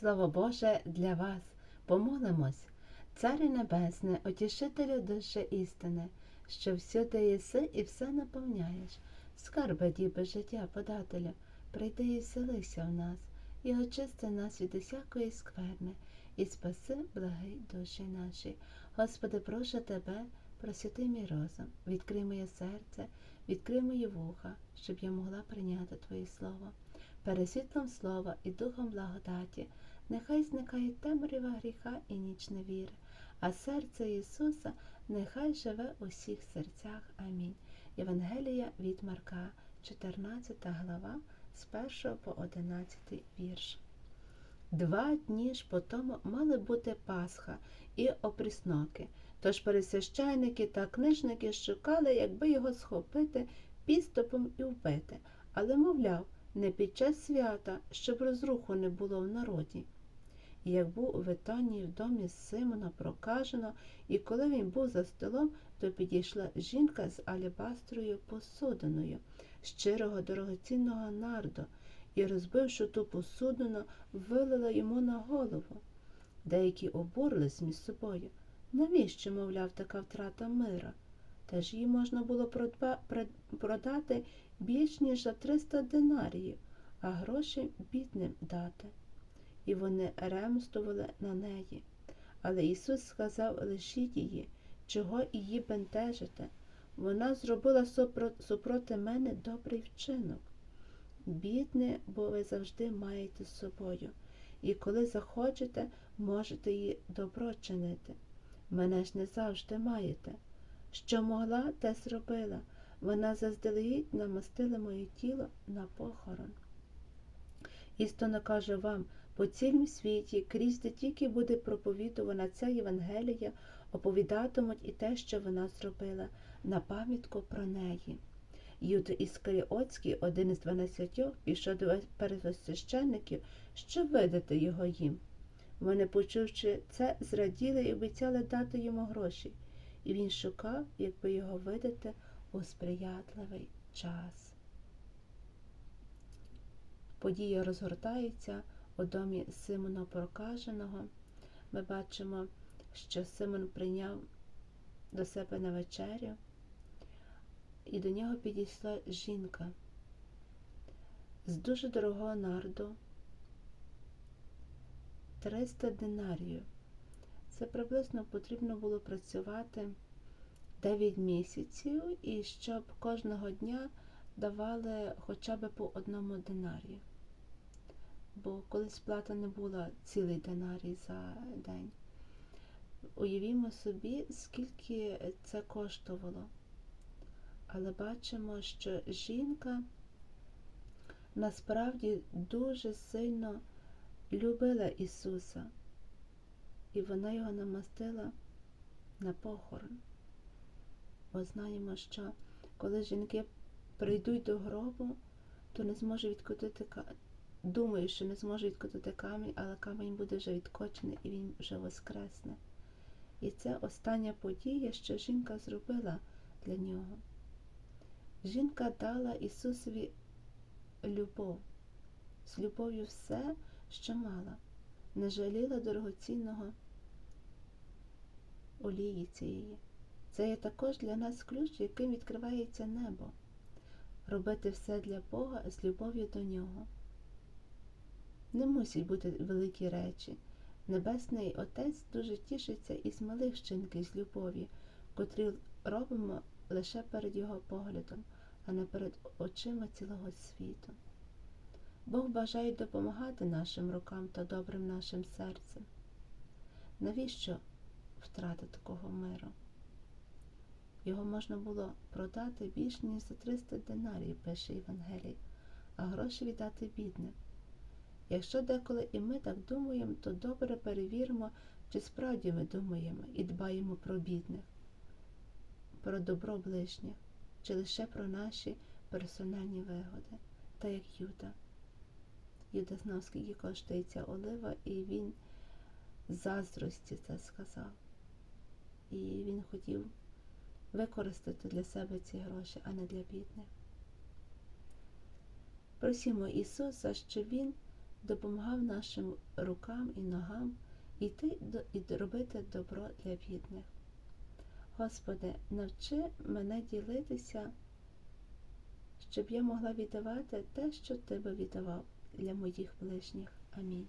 Слово Боже для вас. Помолимось, Царю Небесне, утішителю душі істини, що всюди єси і все наповняєш. Скарби діби життя подателю, прийди і вселися в нас, і очисти нас від усякої скверни, і спаси, благий душі наші. Господи, прошу тебе, просвіти мій розум, відкрий моє серце, відкрий мої вуха, щоб я могла прийняти Твоє Слово. Перед світлом слова і духом благодаті, нехай зникає темрява гріха і ніч невіри, а серце Ісуса нехай живе у всіх серцях. Амінь. Євангелія від Марка, 14 глава, з 1 по 11 вірш. Два дні ж по тому мали бути Пасха і опрісноки. Тож пересвящайники та книжники шукали, якби його схопити підступом і вбити, але, мовляв, не під час свята, щоб розруху не було в народі. Як був у Витанії в домі Симона прокажено, і коли він був за столом, то підійшла жінка з алібастрою посудиною, щирого дорогоцінного нарду, і, розбивши ту посудину, вилила йому на голову. Деякі обурились між собою. Навіщо, мовляв, така втрата мира? Та ж її можна було продати більш ніж за 300 динаріїв, а гроші бідним дати. І вони ремствували на неї. Але Ісус сказав лишіть її, чого її бентежите. Вона зробила супроти мене добрий вчинок. Бідне, бо ви завжди маєте з собою, і коли захочете, можете їй добро чинити. Мене ж не завжди маєте. Що могла, те зробила. Вона заздалегідь намастила моє тіло на похорон. Істинно кажу вам, по цілім світі, крізь де тільки буде проповідувана ця Євангелія, оповідатимуть і те, що вона зробила, на пам'ятку про неї. Юда Іскаріотський, один із дванадцятьох, пішов до первосвященників, щоб видати його їм. Вони, почувши це, зраділи і обіцяли дати йому гроші, і він шукав, якби його видати у сприятливий час. Подія розгортається у домі Симона Прокаженого. Ми бачимо, що Симон прийняв до себе на вечерю, і до нього підійшла жінка з дуже дорогого нарду 300 динарів. Це приблизно потрібно було працювати 9 місяців, і щоб кожного дня давали хоча б по одному динарію. Бо колись плата не була цілий динарій за день. Уявімо собі, скільки це коштувало. Але бачимо, що жінка насправді дуже сильно любила Ісуса, і вона його намастила на похорон. Бо знаємо, що коли жінки прийдуть до гробу, то не зможе відкотити камінь. Думаю, що не зможе відкотити камінь, але камінь буде вже відкочений і він вже воскресне. І це остання подія, що жінка зробила для нього. Жінка дала Ісусові любов, з любов'ю все, що мала, не жаліла дорогоцінного олії цієї. Це є також для нас ключ, яким відкривається небо, робити все для Бога з любов'ю до Нього. Не мусять бути великі речі. Небесний Отець дуже тішиться із малих вчинків з любові, котрі робимо лише перед Його поглядом, а не перед очима цілого світу. Бог бажає допомагати нашим рукам та добрим нашим серцем. Навіщо втрати такого миру? Його можна було продати більш ніж за 300 динарів, пише Євангелій, а гроші віддати бідним. Якщо деколи і ми так думаємо, то добре перевіримо, чи справді ми думаємо і дбаємо про бідних, про добро ближніх, чи лише про наші персональні вигоди, та як Юда. Юда знав, скільки коштує ця олива, і він заздрості це сказав. І він хотів використати для себе ці гроші, а не для бідних. Просімо Ісуса, щоб Він допомагав нашим рукам і ногам йти і робити добро для бідних. Господи, навчи мене ділитися, щоб я могла віддавати те, що Ти би віддавав для моїх ближніх. Амінь.